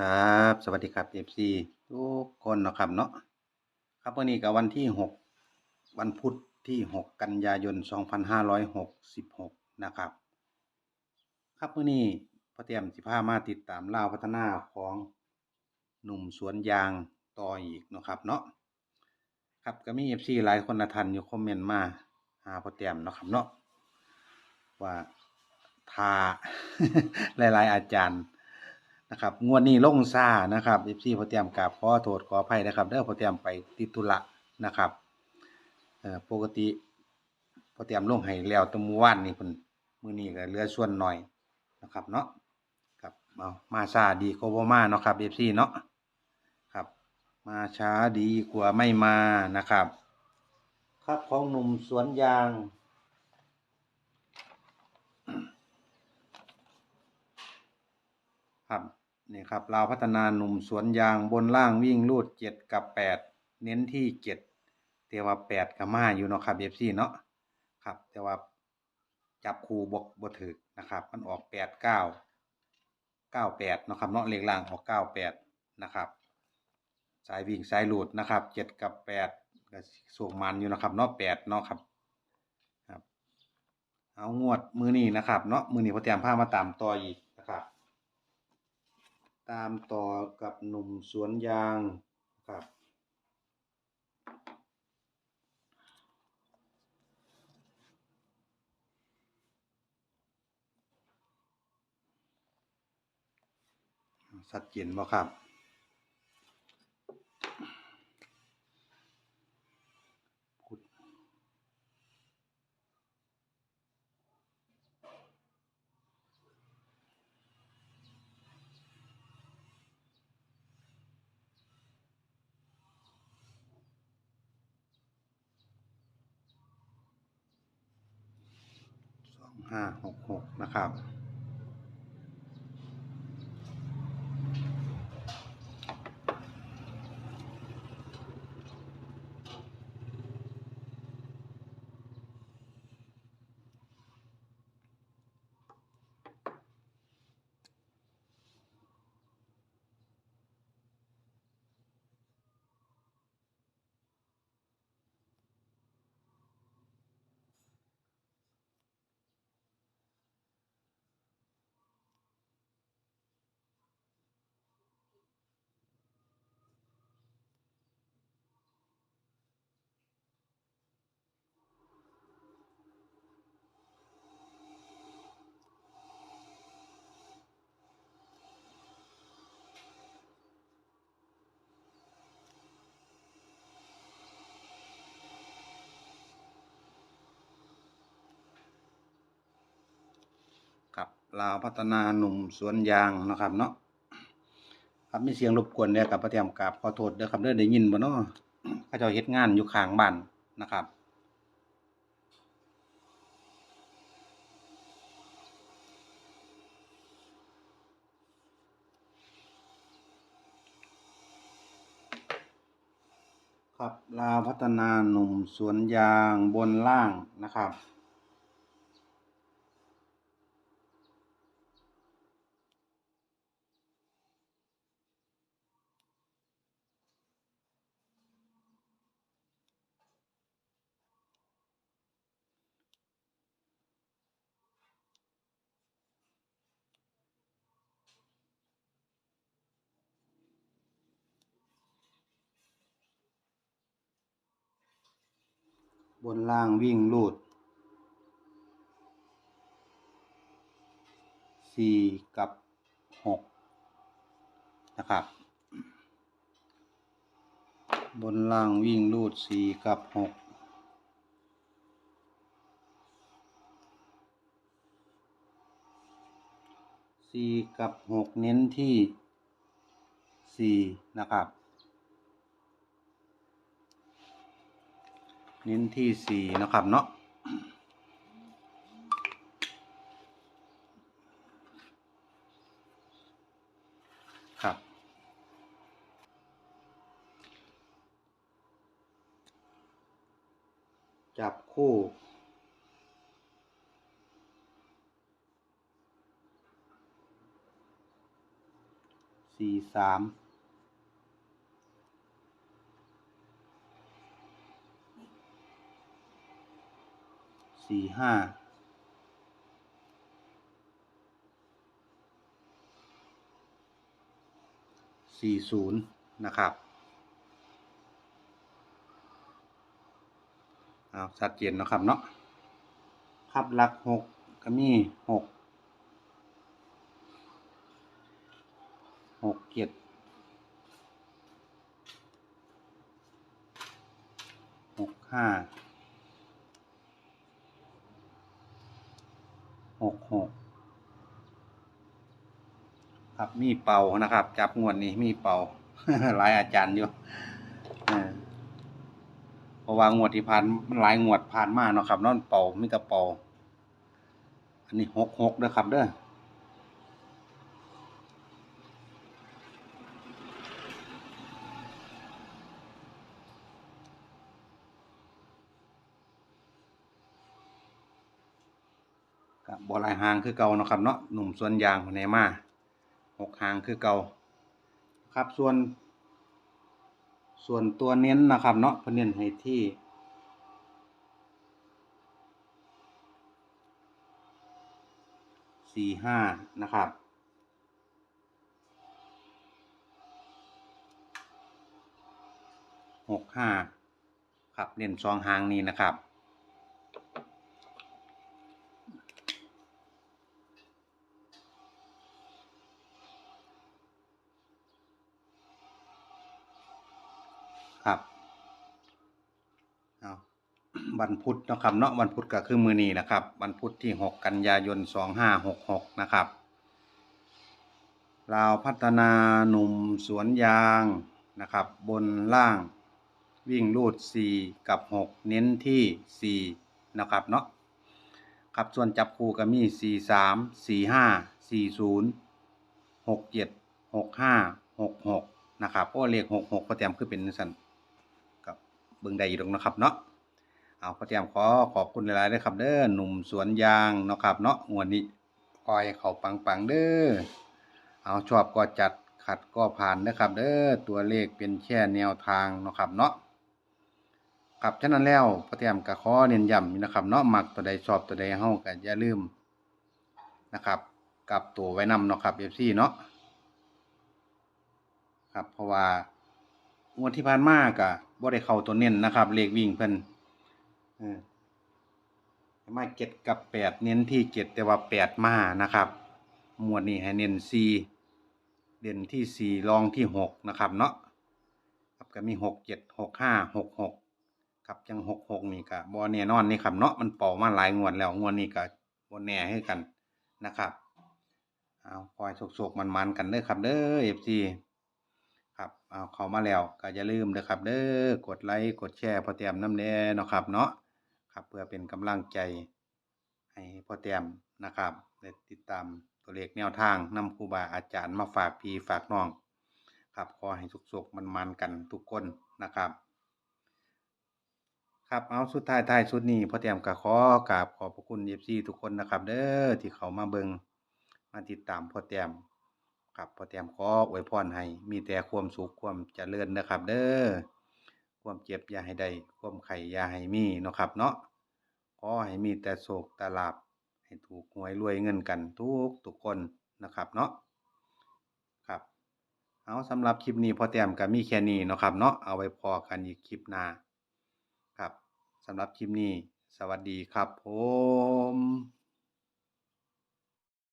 ครับ สวัสดีครับ FC ทุกคนนะครับเนาะครับวันนี้ก็วันที่6วันพุธที่6กันยายน2566นห้าร้อยหกสิบหกนะครับ ครับมื้อนี้พ่อเตรียมสิพามาติดตามล่าพัฒนาของหนุ่มสวนยางต่ออีกนะครับเนาะครับก็มี FC หลายคนละทันอยู่คอมเมนต์มาหาพ่อเตรียมนะครับเนาะว่าทาหลาย ๆ อาจารย์ นะครับงวดนี้ลงซ่านะครับ FC พอเตรียมกราบขอโทษขออภัยนะครับเด้อพอเตรียมไปติดธุระนะครับเอ่อปกติพอเตรียมลงให้แล้วตะมวานนี่เพิ่นมื้อนี้ก็เหลือส่วนหน้อยนะครับเนาะครับเอามาช้าดีกว่าบ่มาเนาะครับ FC เนาะครับมาช้าดีกว่าไม่มานะครับ ครับของหนุ่มสวนยางครับ นี่ครับเราวพัฒนาหนุ่มสวนยางบนล่างวิ่งรูดเจ็ดกับแปดเน้นที่เจ็ดแต่ว่าแปดกับมาอยู่เนาะครับเอฟซีเนาะครับแต่ว่าจับคูบกบถึกนะครับ มันออกแปดเก้าเก้าแปดเนาะครับเนาะเลขล่างออกเก้าแปดนะครับ สายวิ่งสายหลุดนะครับเจ็ดกับแปดก็สูงมันอยู่นะครับเนาะแปดเนาะครับครับ เอางวดมือนี้นะครับเนาะมือนี้พอเตรียมผ้ามาตามต่ออีก ตามต่อกับหนุ่มสวนยางครับสัดเจนบ่ครับ ห้าหกหกนะครับ ครับลาวพัฒนาหนุ่มสวนยางนะครับเนาะครับมีเสียงรบกวนเนี่ยกับประเตรียมกับขอโทษเด้อครับเด้อได้ยินบ่เนาะเขาเจ้าเฮ็ดงานอยู่ข้างบ้านนะครับครับลาพัฒนาหนุ่มสวนยางบนล่างนะครับ บนล่างวิ่งลูดสี่กับหกนะครับ บนล่างวิ่งลูดสี่กับหกสี่กับหกเน้นที่สี่นะครับ เน้นที่สี่นะครับเนาะครับจับคู่สี่สาม สี่ห้าสี่ศูนย์นะครับเอาชัดเจนนะครับเนาะครับหลักหกก็มีหกหกเจ็ดหกห้าหกหกครับ มีเป่านะครับ จับงวดนี้มีเป่า หลายอาจารย์อยู่เออเพราะว่างวดที่ผ่านหลายงวดผ่านมาเนาะครับเนอนเป่ามีแต่เป่า อันนี้หกหกเด้อครับเด้อกับบอลายหางคือเก่านะครับเนาะหนุ่มสวนยางคนไหนมา หกหางคือเก่าครับส่วน ส่วนตัวเน้นนะครับเนาะเพิ่นเน้นให้ที่สี่ห้านะครับ หกห้าครับเน้นสองหางนี้นะครับ วันพุธเนาะครับเนาะวันพุธก็คือมือนี้นะครับ วันพุธที่ 6 กันยายน 2566 นะครับลาวพัฒนาหนุ่มสวนยางนะครับ บนล่างวิ่งรูด 4 กับ 6 เน้นที่ 4 นะครับเนาะครับส่วนจับคู่ก็มี 4 3 4 5 4 0 6 7 6 5 6 6 นะครับโอ้เลข 6 6ก็เตรียมคือเป็นสันกับเบิ่งได้อยู่ตรงนะครับเนาะ เอาพอเตรียมขอขอบคุณหลายๆเลยครับ เด้อหนุ่มสวนยางเนาะครับ เนาะงวดนี้คอยเขาปังๆเด้อเอาชอบก็จัดขัดก็ผ่านนะครับ เด้อตัวเลขเป็นแค่แนวทางเนาะครับเนาะครับฉะนั้นแล้วพอเตรียมก็ขอเน้นย้ำนะครับเนาะมักตัวใดชอบตัวใดเฮาก็อย่าลืมนะครับกับตัวไว้นำเนาะครับ FC เนาะครับเพราะว่างวดที่ผ่านมาก็บ่ได้เข้าตัวเน้นนะครับ เลขวิ่งเพิ่น เออมาเจ็ดกับแปดเน้นที่เจ็ดแต่ว่าแปดมานะครับ หมวดนี้ให้เน้นสี่เด่นที่สี่รองที่หกนะครับ เนาะครับก็มีหกเจ็ดหกห้าหกหกครับจังหกหกนี่ก็บอแน่นอนนี่ครับเนาะมันเป่ามาหลายงวดแล้วงวดนี้ก็บอแน่ให้กันนะครับเอาคอยโศกๆมันๆกันเด้อครับเด้อเอฟซีครับเอาเข้ามาแล้วก็อย่าลืมเด้อครับ เด้อกดไลค์กดแชร์พอเตรียมน้ำแน่เนาะครับเนาะ ครับ เพื่อเป็นกำลังใจให้พ่อเตียมนะครับได้ติดตามตัวเลขแนวทางนำครูบาอาจารย์มาฝากพี่ฝากน้องครับขอให้สุกๆมันๆกันทุกคนนะครับ ครับเอาสุดท้ายท้ายสุดนี้พ่อเตียมก็ขอกราบขอบพระคุณเอฟซีทุกคนนะครับ เด้อที่เขามาเบิงมาติดตามพ่อเตียมครับพ่อเตียมขออวยพรให้มีแต่ความสุขความเจริญนะครับ เด้อ ความเจ็บอย่าให้ได้ความไข่อย่าให้มีเนาะครับ เนาะขอให้มีแต่โศกตลาบให้ถูกหวยรวยเงินกันทุกทุกคนนะครับเนาะครับเอาสำหรับคลิปนี้พอแต้มก็มีแค่นี้เนาะครับเนาะเอาไว้พอกันอีกคลิปหน้าครับสำหรับคลิปนี้ สวัสดีครับผม